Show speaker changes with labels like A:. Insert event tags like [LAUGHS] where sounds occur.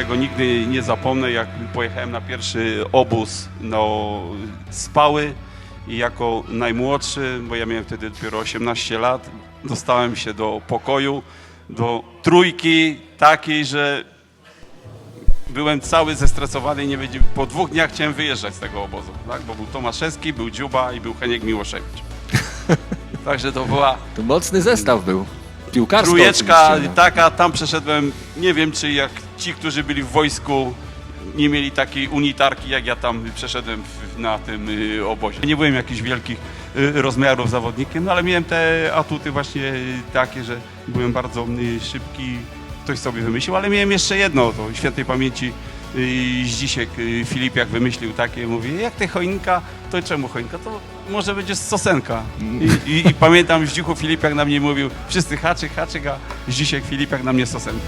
A: tego nigdy nie zapomnę, jak pojechałem na pierwszy obóz no, spały i jako najmłodszy, bo ja miałem wtedy dopiero 18 lat, dostałem się do pokoju, do trójki takiej, że byłem cały zestresowany i nie wiedziałem, po dwóch dniach chciałem wyjeżdżać z tego obozu, tak? bo był Tomaszewski, był Dziuba i był Heniek Miłoszewicz. [LAUGHS] Także to była
B: To mocny zestaw był. Piłkarsko
A: trójeczka
B: no.
A: taka, tam przeszedłem, nie wiem czy jak ci, którzy byli w wojsku nie mieli takiej unitarki, jak ja tam przeszedłem na tym y, obozie. Nie byłem jakichś wielkich y, rozmiarów zawodnikiem, no ale miałem te atuty właśnie y, takie, że byłem bardzo szybki, ktoś sobie wymyślił, ale miałem jeszcze jedno, to świętej pamięci Zdzisiek y, Filipiak wymyślił takie, mówi, jak ty choinka, to czemu choinka? To może będzie sosenka. I, i, i pamiętam Zdzichu Filipiak na mnie mówił, wszyscy haczyk, haczyk, a Zdzisiek Filipiak na mnie sosenka.